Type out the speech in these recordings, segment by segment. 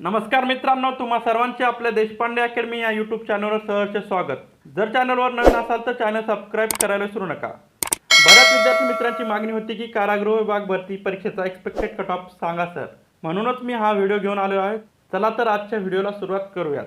नमस्कार मित्रांनो तुम्हा सर्वांचे आपल्या देशपांडे अकॅडमी या यूट्यूब चॅनलवर सहर्ष स्वागत. जर चॅनलवर नवीन असाल तर चॅनल सबस्क्राईब करायला विसरू नका. बऱ्याच विद्यार्थी मित्रांची मागणी होती की कारागृह विभाग भरती परीक्षेचा एक्सपेक्टेड कट ऑफ सांगा सर म्हणूनच मी हा व्हिडिओ घेऊन आलो आहे. चला तर आजच्या व्हिडिओला सुरुवात करूयात.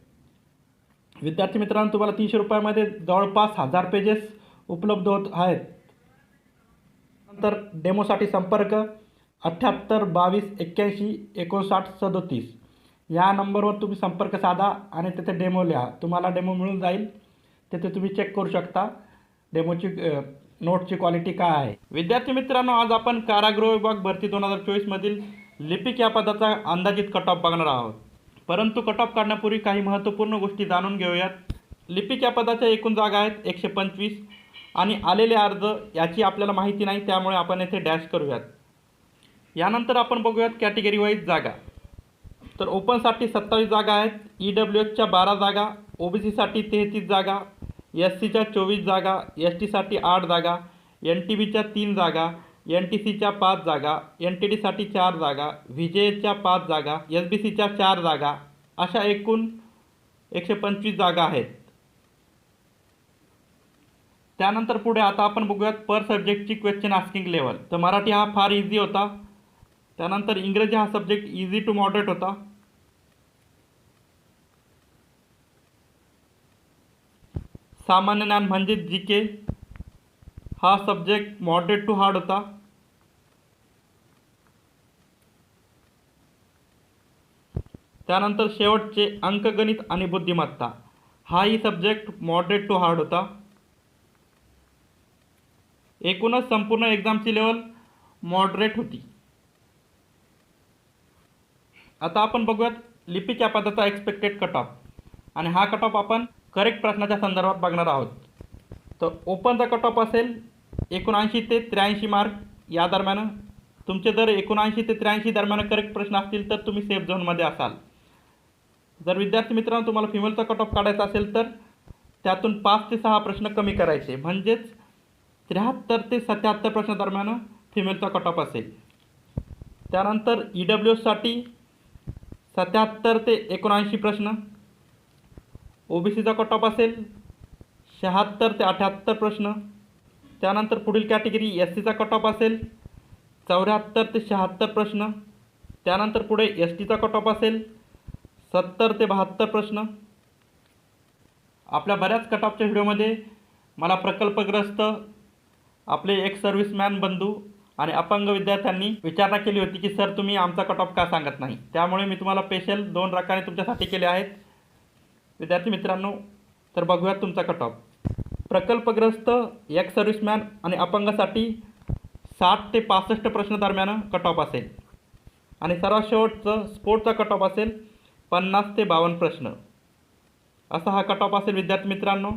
विद्यार्थी मित्रांनो तुम्हाला तीनशे रुपयामध्ये जवळपास हजार पेजेस उपलब्ध होत आहेत. नंतर डेमोसाठी संपर्क अठ्ठ्याहत्तर बावीस एक्क्याऐंशी एकोणसाठ सदोतीस. या नंबरवर तुम्ही संपर्क साधा आणि तिथे डेमो लिहा. तुम्हाला डेमो मिळून जाईल. तेथे तुम्ही चेक करू शकता डेमोची नोटची क्वालिटी काय आहे. विद्यार्थी मित्रांनो आज आपण कारागृह विभाग भरती दोन हजार चोवीसमधील लिपिक या पदाचा अंदाजित कट ऑफ बघणार आहोत. परंतु कट ऑफ काढण्यापूर्वी काही महत्त्वपूर्ण गोष्टी जाणून घेऊयात. लिपिक या पदाच्या एकूण जागा आहेत? एकशे पंचवीस. आणि आलेले अर्ज याची आपल्याला माहिती नाही त्यामुळे आपण येथे डॅश करूयात. यानंतर आपण बघूयात कॅटेगरी वाईज जागा. तर ओपनसाठी सत्तावीस जागा आहेत. ई डब्ल्यू एचच्या बारा जागा ओ बी सीसाठी तेहतीस जागा एस सीच्या चोवीस जागा एस टीसाठी आठ जागा एन टी बीच्या तीन जागा एन टी सीच्या पाच जागा एन टी डीसाठी चार जागा व्ही जे एचच्या पाच जागा एस बी सीच्या चार जागा अशा एकूण एकशे पंचवीस जागा आहेत. त्यानंतर पुढे आता आपण बघूयात पर सब्जेक्टची क्वेश्चन आस्किंग लेवल तर मराठी हा फार इझी होता. त्यानंतर इंग्रजी हा सब्जेक्ट इझी टू मॉडरेट होता. सामान्य ज्ञान म्हणजे जी के हा सब्जेक्ट मॉडरेट टू हार्ड होता. त्यानंतर शेवटचे अंकगणित आणि बुद्धिमत्ता. हाही सब्जेक्ट मॉडरेट टू हार्ड होता. एकूणच संपूर्ण एक्झामची लेवल मॉडरेट होती. आता आपण बघूयात लिपीच्या पदाचा एक्सपेक्टेड कट ऑफ आणि हा कट ऑफ आपण करेक्ट प्रश्नाच्या संदर्भात बघणार आहोत. तर ओपनचा कट ऑफ असेल एकोणऐंशी ते त्र्याऐंशी मार्क या दरम्यान. तुमचे जर एकोणऐंशी ते त्र्याऐंशी दरम्यान करेक्ट प्रश्न असतील तर तुम्ही सेफ झोनमध्ये असाल. जर विद्यार्थी मित्रांनो तुम्हाला फिमेलचा कट ऑफ काढायचा असेल तर त्यातून पाच ते सहा प्रश्न कमी करायचे. म्हणजेच त्र्याहत्तर ते सत्याहत्तर प्रश्न दरम्यान फिमेलचा कट ऑफ असेल. त्यानंतर ई डब्ल्यू एससाठी सत्याहत्तर ते एकोणऐंशी प्रश्न ओ बी सीचा कट ऑफ असेल शहात्तर ते अठ्याहत्तर प्रश्न त्यानंतर पुढील कॅटेगरी एस सीचा कट ऑफ असेल चौऱ्याहत्तर ते शहात्तर प्रश्न त्यानंतर पुढे एस टीचा कट ऑफ असेल सत्तर ते बहात्तर प्रश्न. आपल्या बऱ्याच कटॉपच्या व्हिडिओमध्ये मला प्रकल्पग्रस्त आपले एक सर्व्हिसमॅन बंधू आणि अपंग विद्यार्थ्यांनी विचारणा केली होती की सर तुम्ही आमचा कट ऑफ का सांगत नाही? त्यामुळे मी तुम्हाला स्पेशल दोन रकाने तुमच्यासाठी केले आहेत. विद्यार्थी मित्रांनो तर बघूयात तुमचा कट ऑफ प्रकल्पग्रस्त एक सर्व्हिसमॅन आणि अपंगासाठी साठ ते पासष्ट प्रश्न दरम्यान कट ऑफ असेल. आणि सर्वात शेवटचं स्पोर्टचा कट ऑफ असेल पन्नास ते बावन्न प्रश्न. असा हा कट ऑफ असेल विद्यार्थी मित्रांनो.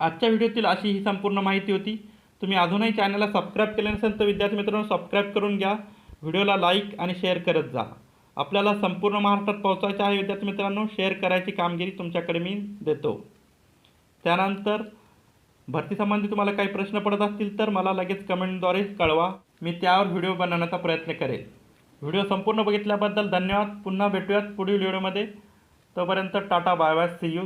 आजच्या व्हिडिओतील अशी ही संपूर्ण माहिती होती. तुम्ही अजूनही चॅनलला सबस्क्राईब केले नसेल तर विद्यार्थी मित्रांनो सबस्क्राईब करून घ्या. व्हिडिओला लाईक आणि शेअर करत जा. आपल्याला संपूर्ण महाराष्ट्रात पोहोचायचं आहे विद्यार्थी मित्रांनो शेअर करायची कामगिरी तुमच्याकडे मी देतो. त्यानंतर भरतीसंबंधी तुम्हाला काही प्रश्न पडत असतील तर मला लगेच कमेंटद्वारे कळवा. मी त्यावर व्हिडिओ बनवण्याचा प्रयत्न करेल. व्हिडिओ संपूर्ण बघितल्याबद्दल धन्यवाद. पुन्हा भेटूयात पुढील व्हिडिओमध्ये. तोपर्यंत tata bye bye. See you